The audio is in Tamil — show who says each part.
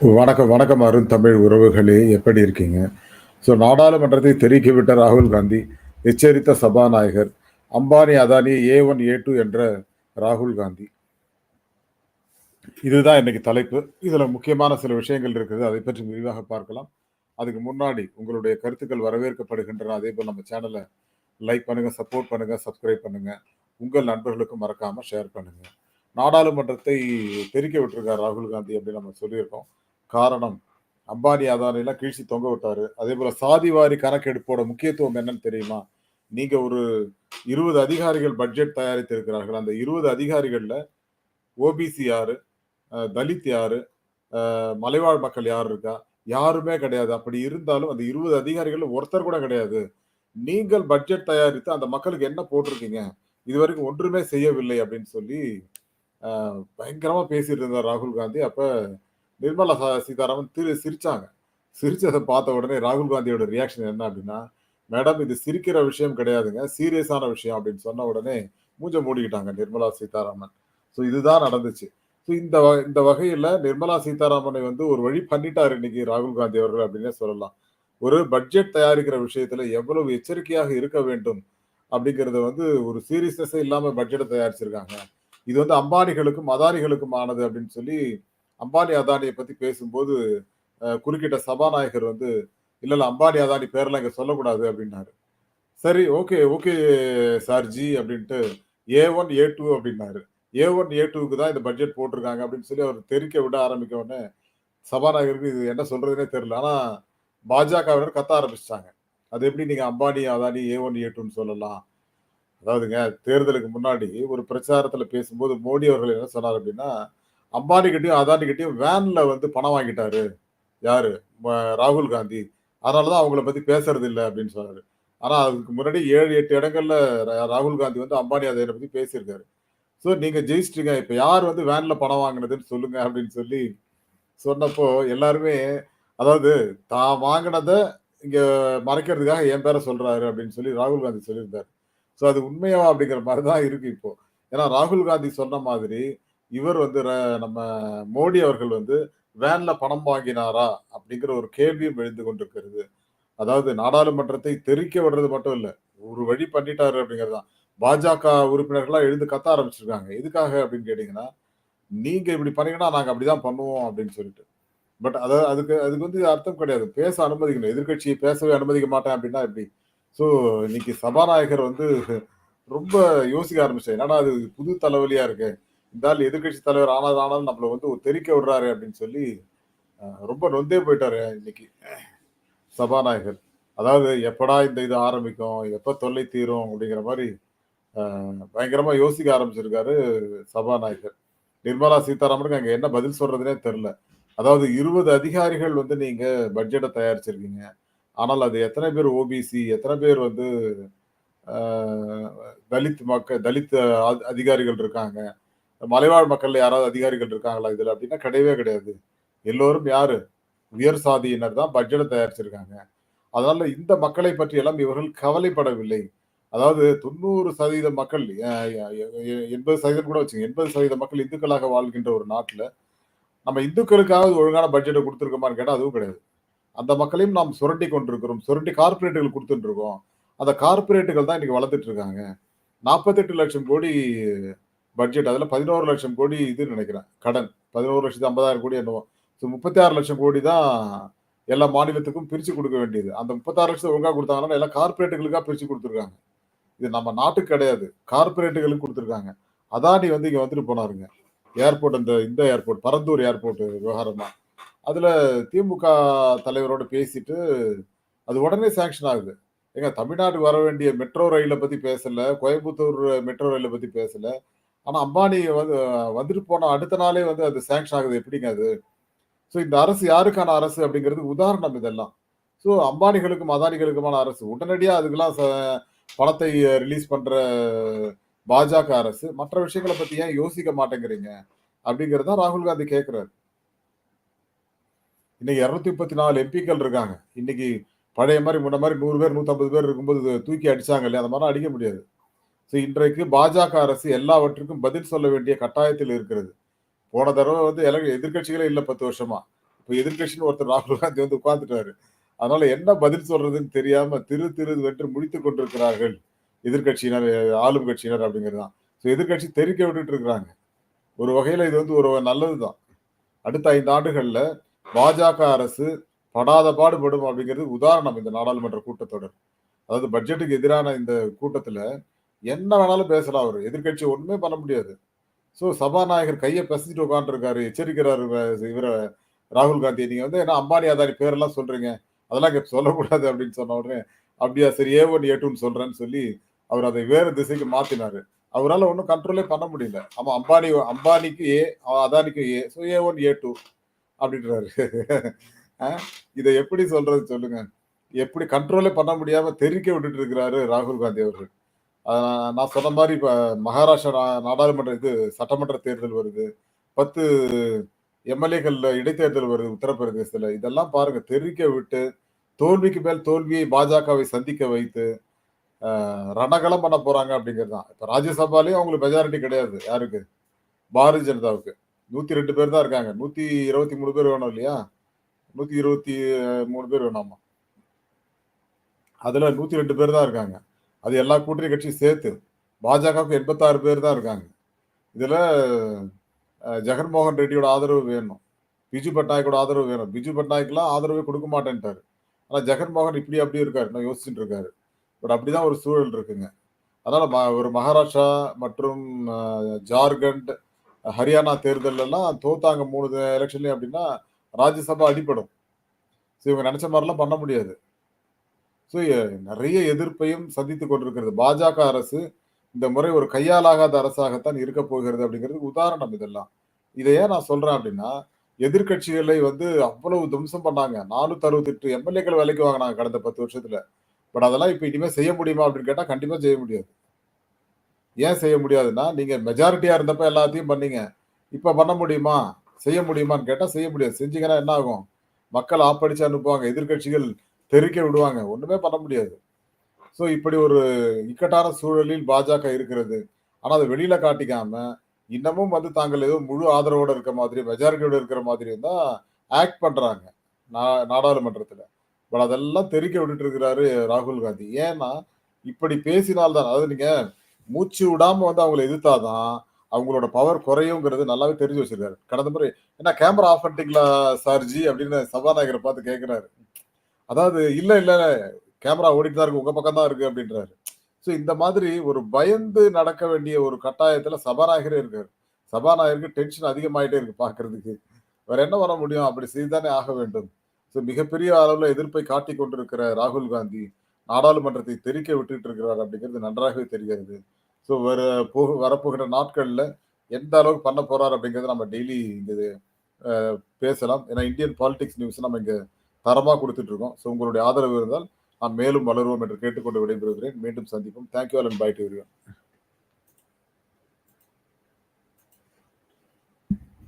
Speaker 1: வணக்கம், வணக்கம் அருண் தமிழ் உறவுகளே! எப்படி இருக்கீங்க? ஸோ நாடாளுமன்றத்தை தெரிவிக்கிவிட்ட ராகுல் காந்தி, எச்சரித்த சபாநாயகர், அம்பானி, அதானி ஏ1, ஏ2 என்ற ராகுல் காந்தி. இதுதான் இன்னைக்கு தலைப்பு. இதில் முக்கியமான சில விஷயங்கள் இருக்குது. அதை பற்றி விரிவாக பார்க்கலாம். அதுக்கு முன்னாடி உங்களுடைய கருத்துக்கள் வரவேற்கப்படுகின்றன. அதே போல் நம்ம சேனலை லைக் பண்ணுங்கள் சப்போர்ட் பண்ணுங்கள் சப்ஸ்கிரைப் பண்ணுங்கள் உங்கள் நண்பர்களுக்கும் மறக்காமல் ஷேர் பண்ணுங்கள் நாடாளுமன்றத்தை தெரிக்க விட்டுருக்கார் ராகுல் காந்தி அப்படின்னு நம்ம சொல்லியிருக்கோம். காரணம், அம்பானி, அதானிலாம் கீழ்ச்சி தொங்க விட்டாரு. அதேபோல சாதிவாரி கணக்கெடுப்போட முக்கியத்துவம் என்னன்னு தெரியுமா? நீங்க ஒரு 20 அதிகாரிகள் பட்ஜெட் தயாரித்திருக்கிறார்கள். அந்த 20 அதிகாரிகள்ல ஓபிசி யாரு? தலித் யாரு? மலைவாழ் மக்கள் யார் இருக்கா? யாருமே கிடையாது. அப்படி இருந்தாலும் அந்த இருபது அதிகாரிகள் ஒருத்தர் கூட கிடையாது. நீங்கள் பட்ஜெட் தயாரித்து அந்த மக்களுக்கு என்ன போட்டிருக்கீங்க? இதுவரைக்கும் ஒன்றுமே செய்யவில்லை அப்படின்னு சொல்லி பயங்கரமா பேசிட்டு இருந்தார் ராகுல் காந்தி. அப்ப நிர்மலா சீதாராமன் திரு சிரிச்சாங்க. சிரிச்சதை பார்த்த உடனே ராகுல் காந்தியோட ரியாக்ஷன் என்ன அப்படின்னா, "மேடம் இது சிரிக்கிற விஷயம் கிடையாதுங்க. சீரியஸான விஷயம்" அப்படின்னு சொன்ன உடனே மூஞ்ச மூடிக்கிட்டாங்க நிர்மலா சீதாராமன். ஸோ இதுதான் நடந்துச்சு. ஸோ இந்த வ இந்த வகையில் நிர்மலா சீதாராமனை வந்து ஒரு வழி பண்ணிட்டார் இன்னைக்கு ராகுல் காந்தி அவர்கள் அப்படின்னே சொல்லலாம். ஒரு பட்ஜெட் தயாரிக்கிற விஷயத்துல எவ்வளவு எச்சரிக்கையாக இருக்க வேண்டும் அப்படிங்கிறத வந்து ஒரு சீரியஸ்னஸே இல்லாமல் பட்ஜெட்டை தயாரிச்சிருக்காங்க. இது வந்து அம்பானிகளுக்கும், அதானிகளுக்குமானது அப்படின்னு சொல்லி அம்பானி, அதானியை பத்தி பேசும்போது குறுக்கிட்ட சபாநாயகர் வந்து, இல்லை இல்லை அம்பானி, அதானி பேரெல்லாம் இங்கே சொல்லக்கூடாது" அப்படின்னாரு. சரி, ஓகே, ஓகே சார்ஜி அப்படின்ட்டு ஏ1, ஏ2 அப்படின்னாரு. ஏ1, ஏ2க்கு தான் இந்த பட்ஜெட் போட்டிருக்காங்க அப்படின்னு சொல்லி அவர் தெரிக்க விட ஆரம்பிக்க உடனே, சபாநாயகருக்கு இது என்ன சொல்றதுனே தெரியல. ஆனால் பாஜகவினர் கத்த ஆரம்பிச்சிட்டாங்க "அது எப்படி நீங்கள் அம்பானி, அதானி ஏ1, ஏ2ன்னு சொல்லலாம்?" அதாவதுங்க தேர்தலுக்கு முன்னாடி ஒரு பிரச்சாரத்தில் பேசும்போது மோடி அவர்கள் என்ன சொன்னார் அப்படின்னா, "அம்பானிகிட்டயும், அதானிகிட்டயும் வேன்ல வந்து பணம் வாங்கிட்டாரு. யாரு? ராகுல் காந்தி. அதனால தான் அவங்கள பத்தி பேசுறது இல்லை அப்படின்னு சொன்னார் ஆனா அதுக்கு முன்னாடி 7, 8 இடங்கள்ல ரா ராகுல் காந்தி வந்து அம்பானி, அதானிய பத்தி பேசியிருக்காரு. ஸோ நீங்க ஜெயிச்சிட்டீங்க. இப்ப யார் வந்து வேன்ல பணம் வாங்கினதுன்னு சொல்லுங்க அப்படின்னு சொல்லி சொன்னப்போ எல்லாருமே அதாவது தான் வாங்கினதை இங்க மறைக்கிறதுக்காக என் பேரை சொல்றாரு அப்படின்னு சொல்லி ராகுல் காந்தி சொல்லியிருந்தாரு. ஸோ அது உண்மையாவா அப்படிங்கிற மாதிரி தான் இருக்கு இப்போ. ஏன்னா ராகுல் காந்தி சொன்ன மாதிரி இவர் வந்து ர நம்ம மோடி அவர்கள் வந்து வேன்ல பணம் வாங்கினாரா? அப்படிங்கிற ஒரு கேள்வியும் எழுந்து கொண்டிருக்கிறது. அதாவது நாடாளுமன்றத்தை தெறிக்க விடுறது மட்டும் இல்லை ஒரு வழி பண்ணிட்டாரு அப்படிங்கிறது தான். பாஜக உறுப்பினர்கள்லாம் எழுந்து கத்த ஆரம்பிச்சிருக்காங்க. எதுக்காக அப்படின்னு கேட்டீங்கன்னா, "நீங்க இப்படி பண்ணீங்கன்னா நாங்க அப்படிதான் பண்ணுவோம்" அப்படின்னு சொல்லிட்டு. பட் அதாவது அதுக்கு அதுக்கு வந்து அர்த்தம் கிடையாது. பேச அனுமதிக்கணும். எதிர்க்கட்சியை பேசவே அனுமதிக்க மாட்டேன் அப்படின்னா எப்படி? ஸோ இன்னைக்கு சபாநாயகர் வந்து ரொம்ப யோசிக்க ஆரம்பிச்சேன் என்னடா அது புது தலைவலியா இருக்குது இந்த ஆள் எதிர்க்கட்சி தலைவர் ஆனாலும் நம்மளை வந்து ஒரு தெறிக்க அப்படின்னு சொல்லி ரொம்ப நொந்தே போயிட்டாரு இன்னைக்கு சபாநாயகர். அதாவது எப்படா இந்த இது ஆரம்பிக்கும்? எப்போ தொல்லை தீரும்? அப்படிங்கிற மாதிரி பயங்கரமாக யோசிக்க ஆரம்பிச்சிருக்காரு சபாநாயகர். நிர்மலா சீதாராமனுக்கு அங்கே என்ன பதில் சொல்றதுனே தெரில அதாவது 20 அதிகாரிகள் வந்து நீங்கள் பட்ஜெட்டை தயாரிச்சிருக்கீங்க. ஆனால் அது எத்தனை பேர் ஓபிசி, எத்தனை பேர் வந்து தலித் மக்க தலித் அதிகாரிகள் இருக்காங்க. மலைவாழ் மக்கள்ல யாராவது அதிகாரிகள் இருக்காங்களா இதுல? அப்படின்னா கிடையவே கிடையாது. எல்லோரும் யாரு? உயர் சாதியினர் தான் பட்ஜெட்டை தயாரிச்சிருக்காங்க. அதனால இந்த மக்களை பற்றியெல்லாம் இவர்கள் கவலைப்படவில்லை. அதாவது 90% மக்கள் எண்பது சதவீதம் கூட வச்சுங்க எண்பது சதவீத மக்கள் இந்துக்களாக வாழ்கின்ற ஒரு நாட்டில் நம்ம இந்துக்களுக்காக ஒழுங்கான பட்ஜெட்டை கொடுத்துருக்கோமான்னு கேட்டால் அதுவும் கிடையாது. அந்த மக்களையும் நாம் சுரண்டி கொண்டிருக்கிறோம். சுரண்டி கார்பரேட்டுகள் கொடுத்துட்டு இருக்கோம். அந்த கார்ப்பரேட்டுகள் தான் இன்னைக்கு வளர்த்துட்டு இருக்காங்க. 48,00,000 கோடி பட்ஜெட். அதில் பதினோரு லட்சம் கோடி இதுன்னு நினைக்கிறேன் கடன். 11,50,000 கோடி என்னவோ. ஸோ 36,00,000 கோடி தான் எல்லா மாநிலத்துக்கும் பிரித்து கொடுக்க வேண்டியது. அந்த முப்பத்தாறு லட்சத்தை ஒழுங்காக கொடுத்தாங்கன்னா எல்லாம் கார்பரேட்டுகளுக்காக பிரித்து கொடுத்துருக்காங்க இது நம்ம நாட்டுக்கு கிடையாது. கார்பரேட்டுகளுக்கு கொடுத்துருக்காங்க அதானி வந்து இங்கே வந்துட்டு போனாருங்க. ஏர்போர்ட் அந்த இந்த ஏர்போர்ட் பரந்தூர் ஏர்போர்ட் விவகாரமா. அதில் திமுக தலைவரோட பேசிட்டு, அது உடனே சேங்ஷன் ஆகுது. ஏங்க தமிழ்நாட்டுக்கு வர வேண்டிய மெட்ரோ ரயிலை பற்றி பேசலை கோயம்புத்தூர் மெட்ரோ ரயிலை பற்றி பேசலை ஆனா அம்பானி வந்து வந்துட்டு போன அடுத்த நாளே வந்து அது சாங்ஷன் ஆகுது எப்படிங்க அது? ஸோ இந்த அரசு யாருக்கான அரசு அப்படிங்கிறது உதாரணம் இதெல்லாம். ஸோ அம்பானிகளுக்கும், அதானிகளுக்குமான அரசு. உடனடியாக அதுக்கெல்லாம் ச பணத்தை ரிலீஸ் பண்ற பாஜக அரசு, மற்ற விஷயங்கள பத்தி ஏன் யோசிக்க மாட்டேங்கிறீங்க? அப்படிங்கிறது தான் ராகுல் காந்தி கேட்கிறாரு. இன்னைக்கு 234 எம்பிக்கள் இருக்காங்க. இன்னைக்கு பழைய மாதிரி முன்ன மாதிரி நூறு பேர், 150 பேர் இருக்கும்போது தூக்கி அடிச்சாங்க இல்லையா? அந்த மாதிரி அடிக்க முடியாது. ஸோ இன்றைக்கு பாஜக அரசு எல்லாவற்றுக்கும் பதில் சொல்ல வேண்டிய கட்டாயத்தில் இருக்கிறது. போன தடவை வந்து எல எதிர்க்கட்சிகளே இல்ல 10 வருஷமா. இப்போ எதிர்கட்சின்னு ஒருத்தர் ராகுல் காந்தி வந்து உட்கார்ந்துட்டாரு. அதனால என்ன பதில் சொல்றதுன்னு தெரியாம திரு திரு வென்று முடித்து கொண்டிருக்கிறார்கள். எதிர்க்கட்சியினர், ஆளும் கட்சியினர் அப்படிங்கிறது தான். ஸோ எதிர்கட்சி தெரிக்க விட்டுட்டு இருக்கிறாங்க. ஒரு வகையில் இது வந்து ஒரு நல்லது தான் அடுத்த ஐந்து ஆண்டுகளில் பாஜக அரசு படாத பாடுபடும் அப்படிங்கிறது உதாரணம் இந்த நாடாளுமன்ற கூட்டத்தொடர். அதாவது பட்ஜெட்டுக்கு எதிரான இந்த கூட்டத்தில் என்ன வேணாலும் பேசலாம் அவர் எதிர்கட்சி ஒண்ணுமே பண்ண முடியாது. ஸோ சபாநாயகர் கையை பசிச்சுட்டு உட்காந்துருக்காரு எச்சரிக்கிறாரு இவரை ராகுல் காந்தி நீங்க வந்து என்ன அம்பானி, அதானி பேரெல்லாம் சொல்றீங்க. அதெல்லாம் சொல்லக்கூடாது அப்படின்னு சொன்ன உடனே, அப்படியா சரி ஏ1, ஏ2ன்னு சொல்றேன்னு சொல்லி அவர் அதை வேறு திசைக்கு மாத்தினாரு. அவரால் ஒன்றும் கண்ட்ரோலே பண்ண முடியல. ஆமாம் அம்பானி அம்பானிக்கு ஏ, அதானிக்கு ஏ. ஸோ ஏ1, ஏ2 அப்படின்றாரு. இதை எப்படி சொல்றது சொல்லுங்க? எப்படி கண்ட்ரோலே பண்ண முடியாம தெறிக்க விட்டுட்டு இருக்கிறாரு ராகுல் காந்தி அவர்கள். நான் சொன்ன மாதிரி இப்போ மகாராஷ்டிரா நாடாளுமன்ற இது சட்டமன்ற தேர்தல் வருது. 10 எம்.எல்.ஏக்கள் இடைத்தேர்தல் வருது உத்தரப்பிரதேசத்தில் இதெல்லாம் பாருங்க தெரிவிக்க விட்டு, தோல்விக்கு மேல் தோல்வியை பாஜகவை சந்திக்க வைத்து, ரணகலம் பண்ண போறாங்க அப்படிங்கிறது தான். இப்போ ராஜ்யசபாலேயும் அவங்களுக்கு மெஜாரிட்டி கிடையாது. யாருக்கு? பாரதிய ஜனதாவுக்கு. 102 பேர் தான் இருக்காங்க. 123 பேர் வேணும் இல்லையா? 123 பேர் வேணாமா? அதில் நூற்றி ரெண்டு பேர் தான் இருக்காங்க. அது எல்லா கூட்டணி கட்சியும் சேர்த்து. பாஜகவுக்கு 86 பேர் தான் இருக்காங்க. இதில் ஜெகன்மோகன் ரெட்டியோட ஆதரவு வேணும். பிஜு பட்நாயக்கோட ஆதரவு வேணும். பிஜு பட்நாயக்கெலாம் ஆதரவே கொடுக்க மாட்டேன்ட்டாரு. ஆனால் ஜெகன்மோகன் இப்படி அப்படி இருக்காரு. இன்னும் யோசிச்சுட்டு இருக்காரு. பட் அப்படி தான் ஒரு சூழல் இருக்குங்க. அதனால் ம ஒரு மகாராஷ்டிரா மற்றும் ஜார்க்கண்ட், ஹரியானா தேர்தலெல்லாம் தோத்தாங்க மூணு எலெக்ஷன்லேயும் அப்படின்னா, ராஜ்யசபா அடிப்படும் ஸோ இவங்க நினச்ச மாதிரிலாம் பண்ண முடியாது. ஸோ நிறைய எதிர்ப்பையும் சந்தித்து கொண்டிருக்கிறது. பாஜக அரசு இந்த முறை ஒரு கையாலாகாத அரசாகத்தான் இருக்க போகிறது அப்படிங்கிறதுக்கு உதாரணம் இதெல்லாம். இதை ஏன் நான் சொல்றேன் அப்படின்னா, எதிர்க்கட்சிகளை வந்து அவ்வளவு தும்சம் பண்ணாங்க. 468 எம்.எல்.ஏக்கள் விலைக்கு வாங்கினாங்க கடந்த 10 வருஷத்துல. பட் அதெல்லாம் இப்ப இனிமே செய்ய முடியுமா அப்படின்னு கேட்டா கண்டிப்பா செய்ய முடியாது. ஏன் செய்ய முடியாதுன்னா, நீங்க மெஜாரிட்டியா இருந்தப்ப எல்லாத்தையும் பண்ணீங்க. இப்ப பண்ண முடியுமா? செய்ய முடியுமான்னு கேட்டா செய்ய முடியாது. செஞ்சீங்கன்னா என்ன ஆகும்? மக்கள் ஆப்படிச்சு அனுப்புவாங்க. எதிர்க்கட்சிகள் தெரிவிக்க விடுவாங்க. ஒண்ணுமே பண்ண முடியாது. ஸோ இப்படி ஒரு இக்கட்டான சூழலில் பாஜக இருக்கிறது. ஆனால் அதை வெளியில காட்டிக்காம, இன்னமும் வந்து தாங்கள் ஏதோ முழு ஆதரவோட இருக்க மாதிரி, மெஜாரிட்டியோட இருக்கிற மாதிரி தான் ஆக்ட் பண்றாங்க. நா நாடாளுமன்றத்துல. பட் அதெல்லாம் தெறிக்க விட்டுட்டு இருக்கிறாரு ராகுல் காந்தி. ஏன்னா, இப்படி பேசினால்தான் அதாவது நீங்க மூச்சு விடாம வந்து அவங்களை எதிர்த்தாதான் அவங்களோட பவர் குறையுங்கிறது நல்லாவே தெரிஞ்சு வச்சிருக்காரு. கடந்த முறை "என்ன கேமரா ஆஃப் பண்ணிட்டீங்களா சார்ஜி?" அப்படின்னு சபாநாயகரை பார்த்து கேட்கிறாரு. அதாவது "இல்ல, இல்ல கேமரா ஓடிட்டு தான் இருக்கு. உங்க பக்கம் தான் இருக்கு" அப்படின்றாரு. ஸோ இந்த மாதிரி ஒரு பயந்து நடக்க வேண்டிய ஒரு கட்டாயத்துல சபாநாயகரே இருக்காரு. சபாநாயகருக்கு டென்ஷன் அதிகமாயிட்டே இருக்கு பார்க்கறதுக்கு. வேற என்ன வர முடியும்? அப்படி செய்து தானே ஆக வேண்டும். ஸோ மிகப்பெரிய அளவில் எதிர்ப்பை காட்டி கொண்டிருக்கிற ராகுல் காந்தி, நாடாளுமன்றத்தை தெறிக்க விட்டுட்டு இருக்கிறார் அப்படிங்கிறது நன்றாகவே தெரிகிறது. ஸோ வர போக வரப்போகிற நாட்களில் எந்த அளவுக்கு பண்ண போறார் அப்படிங்கிறத நம்ம டெய்லி இங்கே பேசலாம். ஏன்னா இந்தியன் பாலிடிக்ஸ் நியூஸ் நம்ம இங்கே தரமா கொடுத்துட்டு இருக்கோம். ஸோ உங்களுடைய ஆதரவு இருந்தால் நாம் மேலும் வளருவோம் என்று கேட்டுக்கொண்டு விடைபெறுகிறேன். மீண்டும் சந்திப்போம். Thank you all and bye to